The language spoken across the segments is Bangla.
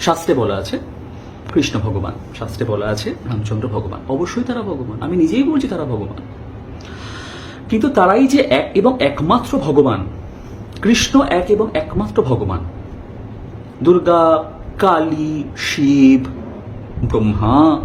শাস্ত্রে বলা আছে, কৃষ্ণ ভগবান, শাস্ত্রে বলা আছে রামচন্দ্র ভগবান। অবশ্যই তারা ভগবান। আমি নিজেই বলছি তারা ভগবান। কিন্তু তারাই যে এক এবং একমাত্র ভগবান, কৃষ্ণ এক এবং একমাত্র ভগবান। দুর্গা, কালী, শিব, ব্রহ্মা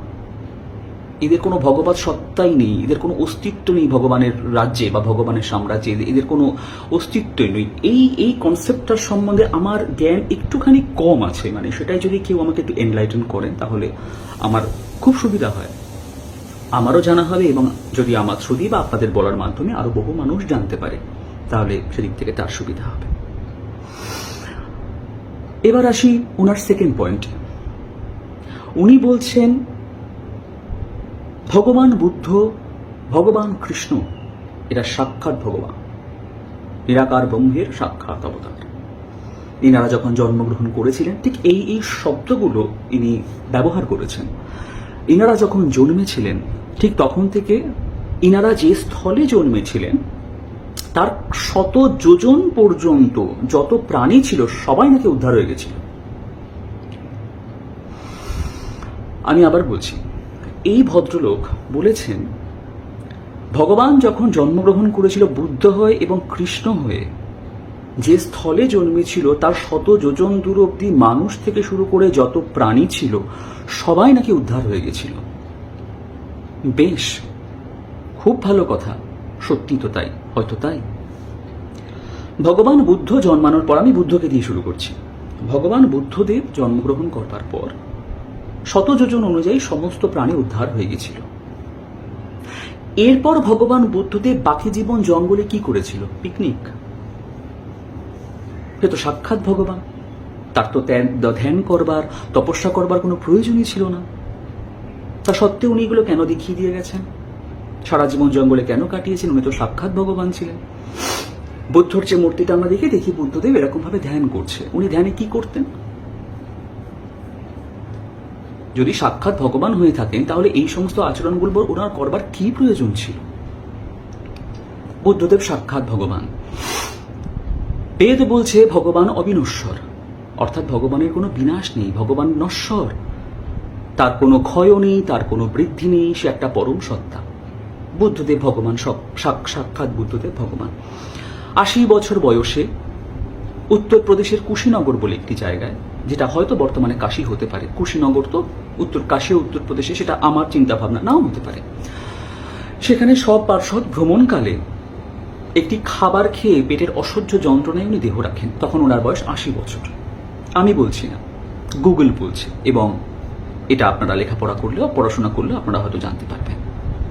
এদের কোনো ভগবত সত্তাই নেই, এদের কোনো অস্তিত্ব নেই ভগবানের রাজ্যে বা ভগবানের সাম্রাজ্যে, এদের- কোনো অস্তিত্বই নেই। এই এই কনসেপ্টটার সম্বন্ধে আমার জ্ঞান একটুখানি কম আছে মানে সেটাই যদি কেউ আমাকে একটু এনলাইটেন করেন, তাহলে আমার খুব সুবিধা হয়। আমারও জানা হবে এবং যদি আমার শ্রুতি বা আপনাদের বলার মাধ্যমে আরও বহু মানুষ জানতে পারে, তাহলে সেদিক থেকে তার সুবিধা হবে। এবার আসি ওনার সেকেন্ড পয়েন্টে উনি বলছেন ভগবান বুদ্ধ, ভগবান কৃষ্ণ, এরা সাক্ষাৎ ভগবান। নিরাকার ব্রহ্মের সাক্ষাৎ অবতার। ইনারা যখন জন্মগ্রহণ করেছিলেন, ঠিক এই এই শব্দগুলো ইনি ব্যবহার করেছেন। ইনারা যখন জন্মেছিলেন, ঠিক তখন থেকে ইনারা যে স্থলে জন্মেছিলেন, তার শত যোজন পর্যন্ত যত প্রাণী ছিল, সবাই নাকি উদ্ধার হয়ে গেছিল। আমি আবার বলছি এই ভদ্রলোক বলেছেন, ভগবান যখন জন্মগ্রহণ করেছিল বুদ্ধ হয়ে এবং কৃষ্ণ হয়ে, যে স্থলে জন্মেছিল তার শত যোজন দূর অব্দি মানুষ থেকে শুরু করে যত প্রাণী ছিল, সবাই নাকি উদ্ধার হয়ে গেছিল। বেশ, খুব ভালো কথা সত্যি তো তাই, হয়তো তাই। ভগবান বুদ্ধ জন্মানোর পর আমি বুদ্ধকে দিয়ে শুরু করছি। ভগবান বুদ্ধদেব জন্মগ্রহণ করবার পর শত যোজন অনুযায়ী সমস্ত প্রাণী উদ্ধার হয়ে গেছিল। এরপর ভগবান বুদ্ধদেব বাকি জীবন জঙ্গলে কি করেছিল? পিকনিক। সে তো সাক্ষাৎ ভগবান। তার তো ধ্যান- করবার, তপস্যা করবার কোনো প্রয়োজনই ছিল না। তা সত্ত্বেও উনি এগুলো কেন দেখিয়ে দিয়ে গেছেন? সারা জীবন জঙ্গলে কেন কাটিয়েছেন? উনি তো সাক্ষাৎ ভগবান ছিলেন। বুদ্ধর যে মূর্তিটা আমরা দেখে দেখি, বুদ্ধদেব এরকম ভাবে ধ্যান করছে। উনি ধ্যানে কি করতেন? যদি সাক্ষাৎ ভগবান হয়ে থাকেন, তাহলে এই সমস্ত আচরণগুলো ওনার করবার কি প্রয়োজন ছিল? বুদ্ধদেব সাক্ষাৎ ভগবান। বেদ বলছে, ভগবান অবিনশ্বর। অর্থাৎ ভগবানের কোনো বিনাশ নেই, ভগবান নশ্বর। তার কোনো ক্ষয় নেই, তার কোনো বৃদ্ধি নেই, সে একটা পরম সত্তা। বুদ্ধদেব ভগবান সাক্ষাৎ বুদ্ধদেব ভগবান। আশি বছর বয়সে উত্তরপ্রদেশের কুশীনগর বলে একটি জায়গায় যেটা হয়তো বর্তমানে কাশি হতে পারে। কুশীনগর তো উত্তর, কাশী উত্তরপ্রদেশে সেটা আমার চিন্তা ভাবনা নাও হতে পারে। সেখানে সব পার্শ্বদ ভ্রমণকালে একটি খাবার খেয়ে পেটের অসহ্য যন্ত্রণায় উনি দেহ রাখেন। তখন ওনার বয়স আশি বছর। আমি বলছি না। গুগল বলছে এবং এটা আপনারা লেখাপড়া করলেও, পড়াশোনা করলেও আপনারা হয়তো জানতে পারবেন।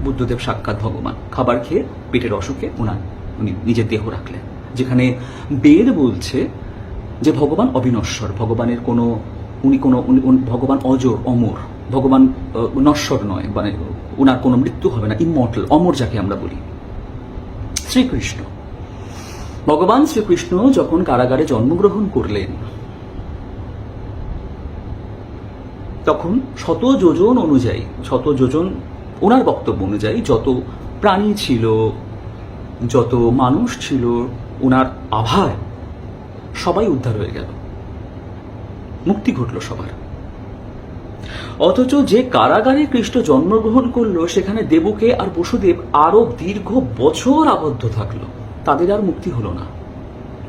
বুদ্ধদেব সাক্ষাৎ ভগবান। খাবার খেয়ে পেটের অসুখে ওনার, উনি নিজের দেহ রাখলেন। যেখানে বেদ বলছে যে ভগবান অবিনশ্বর, ভগবানের কোনো, উনি কোনো ভগবান অজর, অমর, ভগবান নশ্বর নয় মানে ওনার কোনো মৃত্যু হবে না ইমর্টাল অমর যাকে আমরা বলি। শ্রীকৃষ্ণ। ভগবান শ্রীকৃষ্ণ যখন কারাগারে জন্মগ্রহণ করলেন, তখন শত যোজন অনুযায়ী, শত যোজন ওনার বক্তব্য অনুযায়ী যত প্রাণী ছিল, যত মানুষ ছিল ওনার আভায় সবাই উদ্ধার হয়ে গেল। মুক্তি ঘটল সবার। অথচ যে কারাগারে কৃষ্ণ জন্মগ্রহণ করল, সেখানে দেবকে আর বসুদেব আরও দীর্ঘ বছর আবদ্ধ থাকল। তাদের আর মুক্তি হলো না।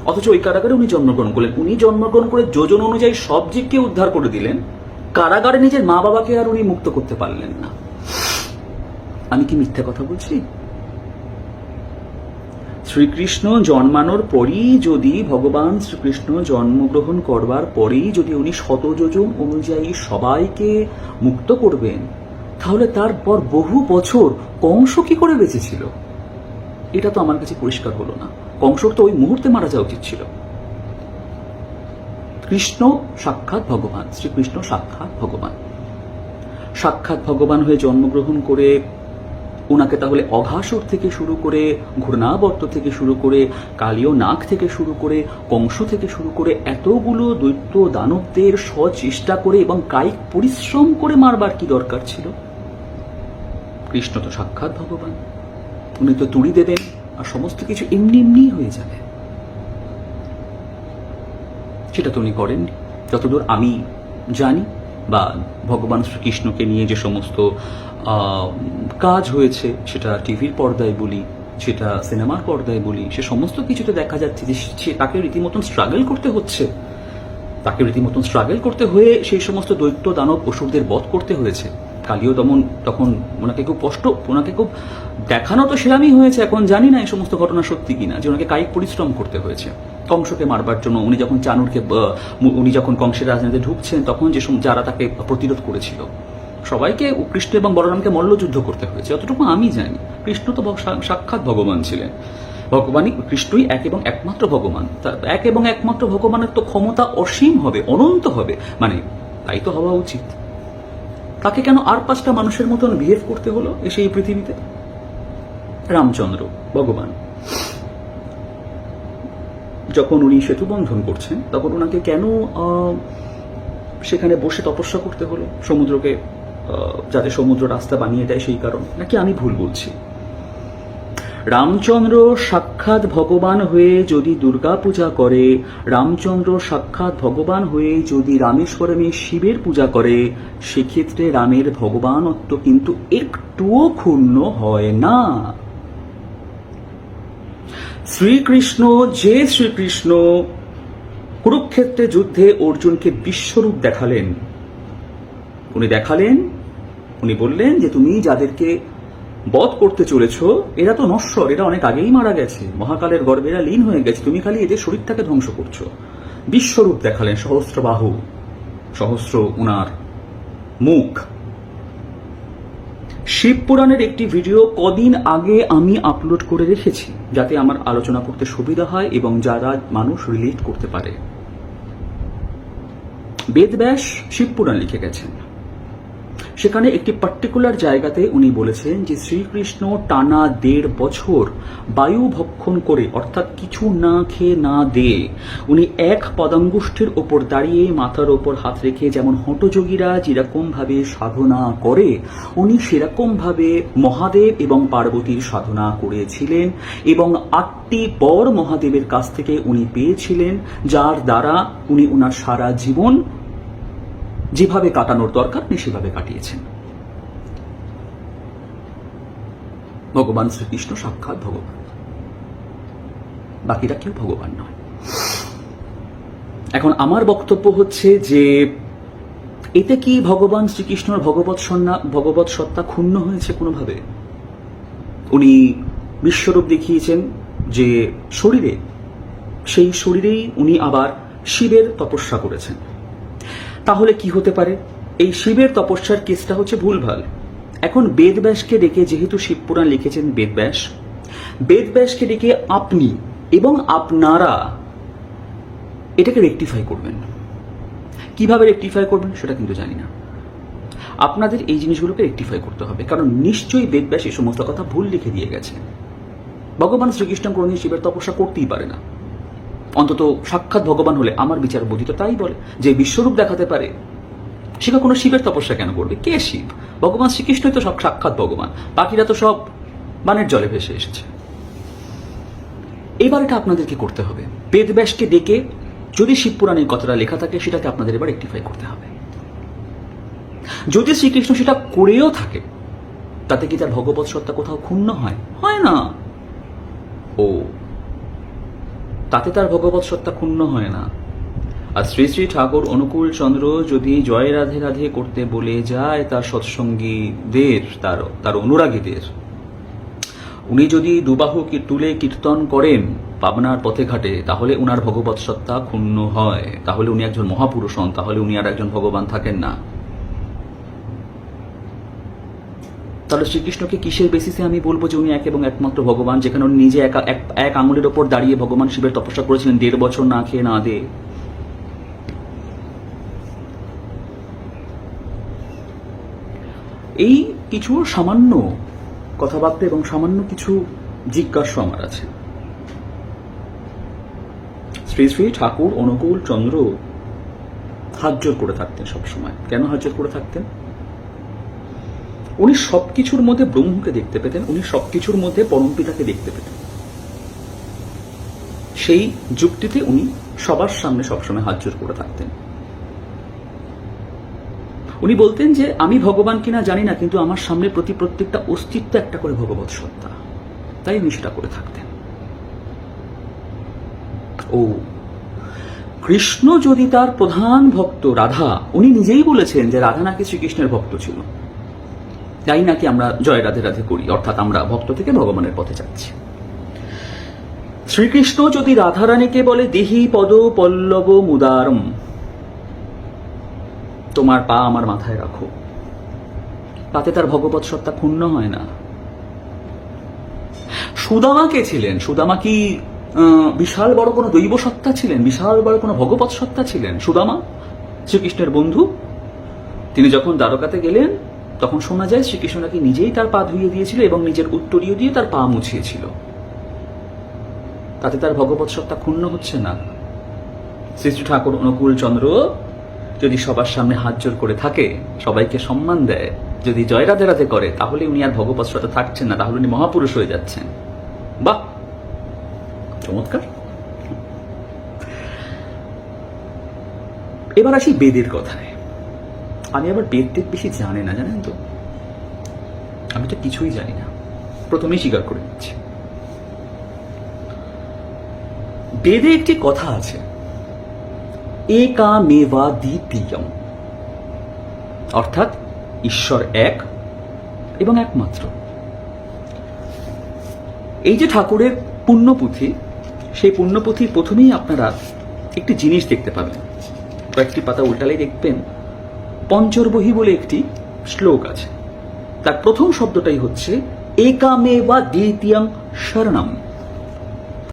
অথচ ওই কারাগারে উনি জন্মগ্রহণ করলেন। উনি জন্মগ্রহণ করে যোজন অনুযায়ী সব জীবকে উদ্ধার করে দিলেন। কারাগারে নিজের মা বাবাকে আর উনি মুক্ত করতে পারলেন না। আমি কি মিথ্যা কথা বলছি? শ্রীকৃষ্ণ জন্মানোর পরই যদি ভগবান শ্রীকৃষ্ণ জন্মগ্রহণ করবার পরেই যদি উনি শতযোজন অনুযায়ী সবাইকে মুক্ত করবেন, তাহলে তারপর বহু বছর কংস কি করে বেঁচেছিল এটা তো আমার কাছে পরিষ্কার হলো না। কংসর তো ওই মুহূর্তে মারা যাওয়া উচিত ছিল। কৃষ্ণ সাক্ষাৎ ভগবান, শ্রীকৃষ্ণ সাক্ষাৎ ভগবান। সাক্ষাৎ ভগবান হয়ে জন্মগ্রহণ করে ওনাকে তাহলে অঘাসুর থেকে শুরু করে ঘূর্ণাবর্ত থেকে শুরু করে কালীয় নাগ থেকে শুরু করে কংস থেকে শুরু করে এতগুলো দৈত্য দানবদের সচেষ্টা করে এবং কায়িক পরিশ্রম করে মারবার কি দরকার ছিল? কৃষ্ণ তো সাক্ষাৎ ভগবান। উনি তো তুড়ি দেবেন আর সমস্ত কিছু এমনি এমনি হয়ে যাবে। সেটা তো উনি করেননি। যতদূর আমি জানি বা ভগবান শ্রীকৃষ্ণকে নিয়ে যে সমস্ত কাজ হয়েছে, সেটা টিভির পর্দায় বলি, সেটা সিনেমার পর্দায় বলি, সে সমস্ত কিছুতে দেখা যাচ্ছে যে সে তাকে রীতিমতন স্ট্রাগল করতে হচ্ছে। তাকে রীতিমতন স্ট্রাগল করতে হয়ে সেই সমস্ত দৈত্য দানব অসুরদের বধ করতে হয়েছে। কালীয় দমন তখন ওনাকে খুব কষ্ট, ওনাকে খুব দেখানো তো সেরামই হয়েছে, এখন জানি না এই সমস্ত ঘটনা সত্যি কিনা, যে ওনাকে কায়িক পরিশ্রম করতে হয়েছে। কংসকে মারবার জন্য উনি যখন চানুরকে উনি যখন কংসের রাজনীতিতে ঢুকছেন, তখন যে যারা তাকে প্রতিরোধ করেছিল সবাইকে কৃষ্ণ এবং বলরামকে মল্লযুদ্ধ করতে হয়েছে। যতটুকু আমি জানি। কৃষ্ণ তো সাক্ষাৎ ভগবান ছিলেন। ভগবানই কৃষ্ণই এক এবং একমাত্র ভগবান। এক এবং একমাত্র ভগবানের তো ক্ষমতা অসীম হবে, অনন্ত হবে। মানে তাই তো হওয়া উচিত। তাকে কেন আর পাঁচটা মানুষের মতন বিহেভ করতে হলো এসে এই পৃথিবীতে? রামচন্দ্র, ভগবান। যখন উনি সেতু বন্ধন করছেন, তখন ওনাকে কেন সেখানে বসে তপস্যা করতে হলো? সমুদ্রকে যাতে সমুদ্র রাস্তা বানিয়ে দেয় সেই কারণে। নাকি আমি ভুল বলছি? রামচন্দ্র সাক্ষাৎ ভগবান হয়ে যদি দুর্গা পূজা করে, রামচন্দ্র সাক্ষাৎ ভগবান হয়ে যদি রামেশ্বরমে শিবের পূজা করে, সেক্ষেত্রে রামের ভগবানত্ব কিন্তু একটুও ক্ষুণ্ণ হয় না। শ্রীকৃষ্ণ, যে শ্রীকৃষ্ণ কুরুক্ষেত্রে যুদ্ধে অর্জুনকে বিশ্বরূপ দেখালেন। উনি দেখালেন উনি বললেন যে তুমি যাদেরকে বধ করতে চলেছ, এরা তো নশ্বর, এরা অনেক আগেই মারা গেছে। মহাকালের গর্বে এরা লীন হয়ে গেছে, তুমি খালি এদের শরীরটাকে ধ্বংস করছ। বিশ্বরূপ দেখালেন সহস্র বাহু, সহস্র উনার মুখ। শিব পুরাণের একটি ভিডিও কদিন আগে আমি আপলোড করে রেখেছি, যাতে আমার আলোচনা করতে সুবিধা হয় এবং যারা মানুষ রিলেট করতে পারে। বেদব্যাস শিবপুরাণ লিখে গেছেন। সেখানে একটি পার্টিকুলার জায়গাতে উনি বলেছেন যে শ্রীকৃষ্ণ টানা দেড় বছর বায়ু ভক্ষণ করে, অর্থাৎ কিছু না খেয়ে না দে উনি এক পদাঙ্গুষ্ঠের ওপর দাঁড়িয়ে মাথার ওপর হাত রেখে যেমন হটযোগীরা যেরকম ভাবে সাধনা করে, উনি সেরকম ভাবে মহাদেব এবং পার্বতীর সাধনা করেছিলেন এবং আটটি বর মহাদেবের কাছ থেকে উনি পেয়েছিলেন, যার দ্বারা উনি ওনার সারা জীবন যেভাবে কাটানোর দরকার উনি সেভাবে কাটিয়েছেন। ভগবান শ্রীকৃষ্ণ সাক্ষাৎ ভগবান। বাকিরা কেউ ভগবান নয়। এখন আমার বক্তব্য হচ্ছে যে, এতে কি ভগবান শ্রীকৃষ্ণর ভগবত সন্না, ভগবত সত্তা ক্ষুণ্ণ হয়েছে কোনোভাবে? উনি বিশ্বরূপ দেখিয়েছেন যে শরীরে, সেই শরীরেই উনি আবার শিবের তপস্যা করেছেন। তাহলে কি হতে পারে? এই শিবের তপস্যার কেসটা হচ্ছে ভুলভাল। এখন বেদব্যাসকে ডেকে, যেহেতু শিবপুরাণ লিখেছেন বেদব্যাস, বেদব্যাসকে ডেকে আপনি এবং আপনারা এটাকে রেকটিফাই করবেন। কীভাবে রেকটিফাই করবেন সেটা কিন্তু জানি না। আপনাদের এই জিনিসগুলোকে রেকটিফাই করতে হবে, কারণ নিশ্চয়ই বেদব্যাস এই সমস্ত কথা ভুল লিখে দিয়ে গেছে ভগবান শ্রীকৃষ্ণ কোনোদিন শিবের তপস্যা করতেই পারে না। অন্তত সাক্ষাৎ ভগবান হলে আমার বিচার বুদ্ধি তো তাই বলে, যে বিশ্বরূপ দেখাতে পারে। সেটা কোনো শিবের তপস্যা কেন করবে? কে শিব? ভগবান শ্রীকৃষ্ণই তো সব সাক্ষাৎ ভগবান। বাকিরা তো সব বানের জলে ভেসে এসেছে। এবার এটা আপনাদেরকে করতে হবে। বেদব্যাসকে ডেকে যদি শিবপুরাণে এই কথাটা লেখা থাকে, সেটাকে আপনাদের এবার রেক্টিফাই করতে হবে। যদি শ্রীকৃষ্ণ সেটা করেও থাকে, তাতে কি তার ভগবত সত্তা কোথাও ক্ষুণ্ণ হয়? হয় না। ও তাতে তার ভগবত সত্তা ক্ষুণ্ণ হয় না। আর শ্রী শ্রী ঠাকুর অনুকূল চন্দ্র যদি জয় রাধে রাধে করতে বলে যায় তার সৎসঙ্গীদের, তার তার অনুরাগীদের। উনি যদি দুবাহু তুলে কীর্তন করেন পাবনার পথে ঘাটে, তাহলে উনার ভগবত সত্তা ক্ষুণ্ণ হয়। তাহলে উনি একজন মহাপুরুষ হন, তাহলে উনি আর একজন ভগবান থাকেন না। তাহলে শ্রীকৃষ্ণকে কিসের বেসিসে আমি বলব যে উনি এক এবং একমাত্র ভগবান, যেখানে উনি নিজে এক এক আঙুলের ওপর দাঁড়িয়ে ভগবান শিবের তপস্যা করেছিলেন, দেড় বছর না খেয়ে না দে। এই কিছু সামান্য কথাবার্তা এবং সামান্য কিছু জিজ্ঞাসা আমার আছে। শ্রী শ্রী ঠাকুর, অনুকূল, চন্দ্র হাজ্জর করে থাকতেন সবসময়। কেন হাজ্জর করে থাকতেন? উনি সবকিছুর মধ্যে ব্রহ্মকে দেখতে পেতেন, উনি সবকিছুর মধ্যে পরমপিতাকে দেখতে পেতেন। সেই যুক্তিতে উনি সবার সামনে সবসময় হাজ্জর করে থাকতেন। উনি বলতেন যে, আমি ভগবান কিনা জানি না, কিন্তু আমার সামনে প্রতি প্রত্যেকটা অস্তিত্ব একটা করে ভগবত সত্তা। তাই উনি সেটা করে থাকতেন। ও, কৃষ্ণ যদি তার প্রধান ভক্ত রাধা, উনি নিজেই বলেছেন যে রাধা নাকি শ্রীকৃষ্ণের ভক্ত ছিল। তাই নাকি আমরা জয় রাধে রাধে করি? অর্থাৎ আমরা ভক্ত থেকে ভগবানের পথে যাচ্ছি। শ্রীকৃষ্ণ যদি রাধারানীকে বলে, দেহি পদ পল্লব মুদারম, তোমার পা আমার মাথায় রাখো। তাতে তার ভগবত সত্তা ক্ষুণ্ণ হয় না। সুদামা কে ছিলেন? সুদামা কি বিশাল বড় কোনো দৈব সত্তা ছিলেন? বিশাল বড় কোনো ভগবত সত্তা ছিলেন? সুদামা, শ্রীকৃষ্ণের বন্ধু? তিনি যখন দ্বারকাতে গেলেন তখন শোনা যায় শ্রীকৃষ্ণ নাকি নিজেই তার পা ধুইয়ে দিয়েছিল এবং নিজের উত্তরীয় দিয়ে তার পা মুছিয়েছিল। তাতে তার ভগবত সত্তা ক্ষুণ্ণ হচ্ছে না। শ্রী শ্রী ঠাকুর অনুকূল চন্দ্র, যদি সবার সামনে হাত জোর করে থাকে, সবাইকে সম্মান দেয়। যদি জয় রাধে রাধে করে, তাহলে উনি আর ভগবত সত্তা থাকছেন না, তাহলে উনি মহাপুরুষ হয়ে যাচ্ছেন। বাহ! চমৎকার। এবার আসি বেদের কথায়। আমি আবার বেদ টেদ বেশি জানি না, জানেন তো? আমি তো কিছুই জানি না। প্রথমেই স্বীকার করে নিচ্ছি। বেদে একটি কথা আছে। একা মেবা দ্বিতীয়ম। অর্থাৎ ঈশ্বর এক এবং একমাত্র। এই যে ঠাকুরের পুণ্যপুঁথি, সেই পুণ্যপুঁথির প্রথমেই আপনারা একটি জিনিস দেখতে পাবেন। কয়েকটি পাতা উল্টালেই দেখবেন। পঞ্চরবহি বলে একটি শ্লোক আছে। তার প্রথম শব্দটাই হচ্ছে একামে বা দ্বিতীয়ং শরণম।